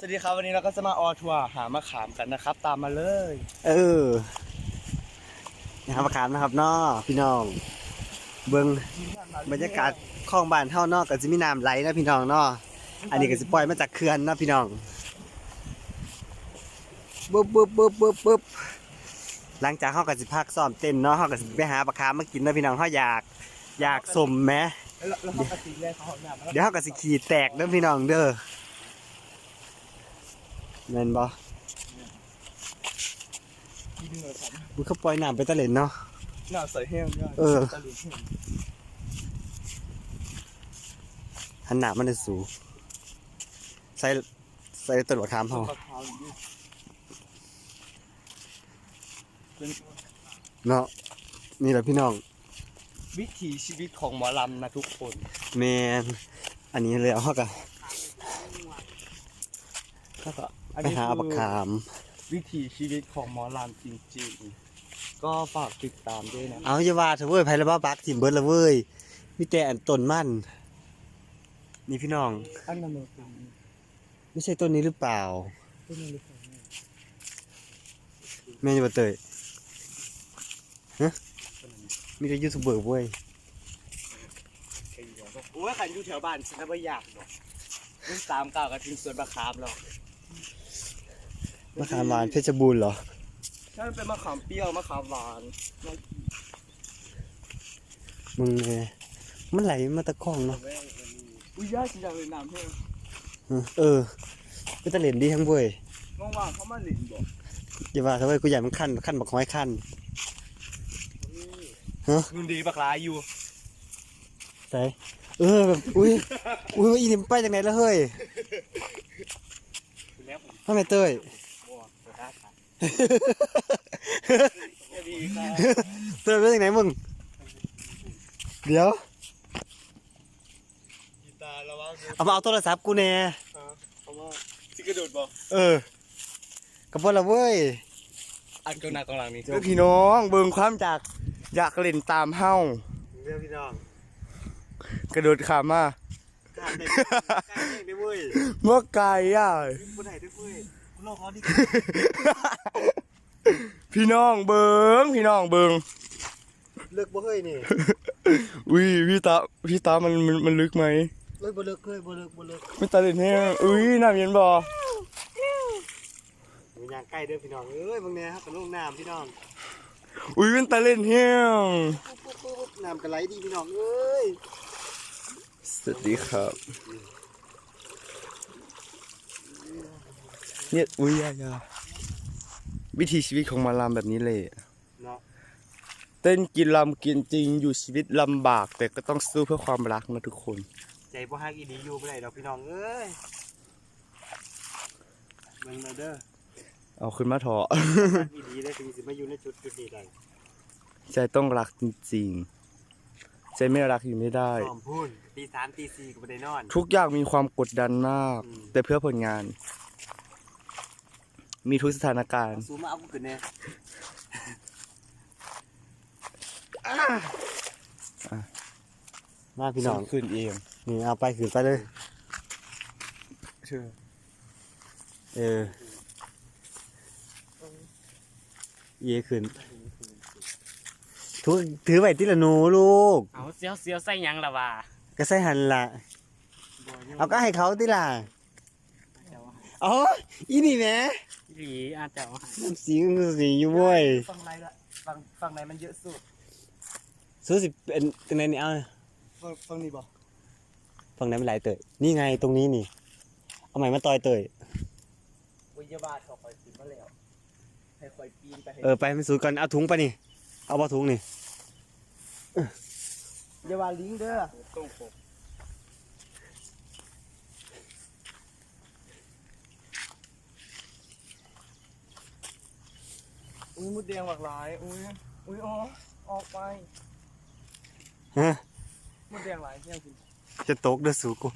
สวัสดีครับวันนี้เราก็จะมาออทัวร์หามะขามกันนะครับ ตามมาเลย เออนะครับประคามนะครับเนาะพี่น้อง เบิ่งบรรยากาศคลองบ้านเท่านอกก็จะมีน้ำไหลนะพี่น้องเนาะอันนี้ก็สิปล่อยมาจากเขื่อนนะพี่น้องปุ๊บปุ๊บปุ๊บปุ๊บปุ๊บหลังจากเฮาก็สิพักซ้อมเต้นเนาะเฮาก็สิไปหาปลาคามมากินนะพี่น้องเฮาอยากอยากสมแหมแล้วแล้วเขากระติกเลยเขาหน้ามาแล้วเดี๋ยวเฮาก็สิขี่แตกเด้อพี่น้องเด้อ แม่นบ่กินเลยครับมึงเขาปล่อยน้ำไปตะเล่นเนาะ หน้าใส่แห้งด้วยเออ ตะลุยแห้งหันหน้ามันได้สูงใส่ใส่ต้นมะขามเฮามะขามอยู่เป็นเนาะนี่แหละพี่น้องวิถีชีวิตของหมอลำนะทุกคน แมนอันนี้เลยเอาเข้ากันเข้ากันอัน ไปนี้หาคือบักขาม วิถีชีวิตของหมอลำจริงๆ ก็ฝากติดตามด้วยนะเอาอย่าว่าเถอะเว้ยไผละบ้าบักถิ่มเบิร์ดละเว้ยมีแต่อันต้นมันนี่พี่น้อง อันนั้นมันเป็นไม่ใช่ต้นนี้หรือเปล่าต้นนี้หรือเปล่าแม่แม่จะมาเตยฮะมีแต่ยูทูบเบอร์เว้ย โอ้ยขันอยู่แถวบ้านฉันก็ไม่อยากหรอกวิ่งตามก้าวกันถึงสวนมะขามหรอก มะขามหวานเพชรบูรณ์เหรอถ้ามันเป็นมะขามเปรี้ยวมะขามหวานมึงไงมันไหลมาตะคองเนาะอุ้ยยากจริงจังเลยน้ำแห้งเออก็ตะเล่นดีทั้งเว้ยว่างๆเขามาหลินบอกอย่าว่าเถอะเว้ยกูอยากมันขั้นขั้นบักห้อยขั้นนุ่นดีบักลายอยู่ใส่เออแบบอุ้ยอุ้ยอีนี่มันไปจากไหนแล้วเฮ้ยแล้วผมทำไมเต้ย เต้ยไปจากไหนมึง เดี๋ยวกีตาร์ระวังดูเอามาเอาโทรศัพท์กูแน่เขาว่าสิกระโดดบอกเออกับพวกเราเว้ย อันกองหน้ากองหลังนี่ก็พี่น้องเบิ่งความจากอยากเล่นตามเฮ้าเรื่องพี่น้องกระโดดขามาการเด็กการเด็กได้เว้ยเมื่อไกลอะกูไหนด้วยเว้ย กูรอเขาดิพี่น้องเบิงพี่น้องเบิงเลิกบ่เฮ้ยนี่อุ้ยพี่ตาพี่ตามันมันมันลึกไหมเลิกบ่เลิกเฮ้ยบ่เลิกบ่เลิกไม่ตาเล่นแห้งอุ้ยน้ำเย็นบ่มียางใกล้เด้อพี่น้องเอ้ยบางแน่ครับกับลูกน้ำพี่น้องอุ้ยเป็นตาเล่นแห้งปุ๊บปุ๊บปุ๊บน้ำกระไหลดีพี่น้องเอ้ยสวัสดีครับ เนี่ยอุ้ยอยาอยาวิถีชีวิตของหมาลำแบบนี้เลยเนาะเต้นกินลำกินจริงอยู่ชีวิตลำบาก แต่ก็ต้องสู้เพื่อความรักนะทุกคน ใจบ่ฮักอีดีอยู่บ่ได้ดอกพี่น้องเอ้ยเบิ่งมาเด้อเอาขึ้นมาเถอะฮักอีดีได้ถึงสิมาอยู่ในจุดจุดนี้ได้ใจต้องรักจริงๆ ใจไม่รักอยู่ไม่ได้ซ้อมพูนตีสามตีสี่ก็บ่ได้นอน ทุกอย่างมีความกดดันมากอืมแต่เพื่อผลงาน มีทุกสถานการณ์ซูมมาเอากูขึ้นแน่มาพี่น้องขึ้นเองนี่เอาไปขึ้นไปเลยเชื่อเออเยขึ้นทุกถือไว้ที่ละหนูลูก เอาเสียวเสียวใส่หยังละว่าก็ใส่หันละเอาก็ให้เขาติล่ะ อ๋ออีนี่แหมหลีอาจจะเอาให้น้ำสีมันสีอยู่เว้ยฝั่งในละฝั่งฝั่งในมันเยอะสุดสู้สิเป็นตรงไหนนี่เอาฝั่งฝั่งนี้บอกฝั่งไหนมันหลายเตยนี่ไงตรงนี้นี่ เอาใหม่มาต่อยเตยวิยาบาทเขาคอยซื้อมาแล้วให้คอยปีนไปให้เออไปมันสูดก่อนเอาถุงไปนี่ เอาบ่ถุงนี่อยาบาลิงเด้อตรงปก อุ้ยมุดแดงหลากหลาย อุ้ย อุ้ยอ๋อออกไปฮะมุดแดงหลายเที่ยงคุณจะตกเด้อสูกู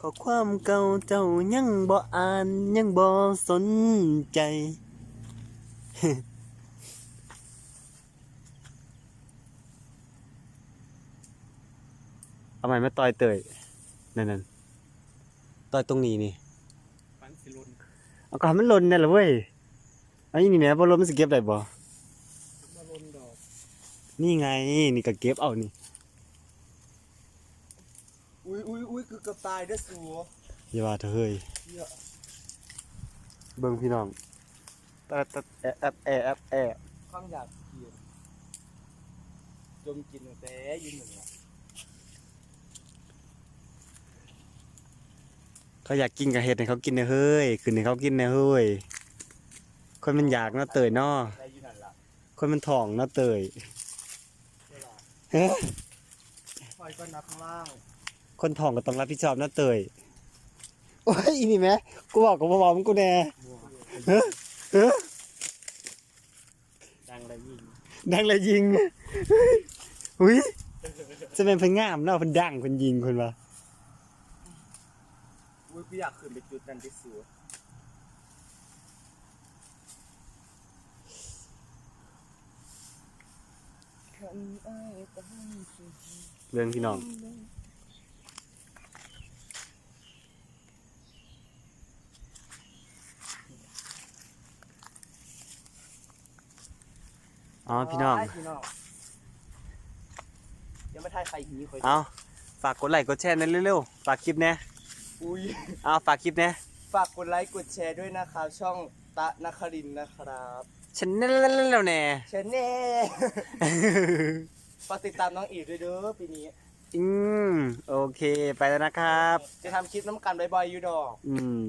ขอความเก่าเจ้ายังบ่อ่านยังบ่สนใจ อุ้ย เบิ่งมุดแดงหลายเที่ยงคุณเด้อสูกูมุดแดงหลายเที่ยงคุณขอความเก่าเจ้ายังบ่อ่านยังบ่สนใจเอาใหม่มาต่อยเตยนั่นนั่นต่อยตรงนี้นี่ฟันสิลุนเอาก็ให้มันหล่นนั่นแหละเว้ยเอันนี้นี่แหม่บ่หล่นมันสิเก็บได้บ่มาลุนดอกนี่ไงนี่ก็เก็บเอานี่อุ้ยอุ้ยอุ้ยคือเกับตายเด้อสัวอย่าว่าเถอะเฮ้ยเหี้ยเบิ่งพี่น้องตัดตัดแอะแอะแอะแอะแอะข้างอยากกินจมกินตั้งแต่ยืนหนึ่งละ เขาอยากกินกับเห็ดให้เขากินนะเฮ้ยคืนให้เขากินนะเฮ้ยคนมันอยากเนาะเตยเนาะได้ยืนนั่นละคนมันท้องเนาะเตยใช่ละเฮ้ยคอยก็นับข้างล่างคนท้องก็ต้องรับผิดชอบเนาะเตยโอ้ยอีนี่แหม่กูบอกกับบ่าวมึงกูแน่ดังเลยยิงดังเลยยิงอุ้ยจะเป็นเพิ่นงามเนาะเพิ่นดังเพิ่นยิงเพิ่นว่าอุ้ยกูอยากขึ้นไปจุดนั้นที่สัวเรื่องพี่น้อง อ๋อพี่น้อง พี่น้องยังไม่ทายใครหีคอย เอาฝากกดไลค์กดแชร์หนั่นเร็วๆ ฝากคลิปแหน่ อุ้ยเอาฝากคลิปแหน่ฝากกดไลค์กดแชร์ด้วยนะครับ ช่องตะนครินทร์นะครับฉันนั่นแล้วแน่ชแน่ ฝากติดตามน้องอีกด้วยเด้อปีนี้ อืม โอเค ไปแล้วนะครับ จะทำคลิปน้ำกันบ่อยๆอยู่ดอก อืม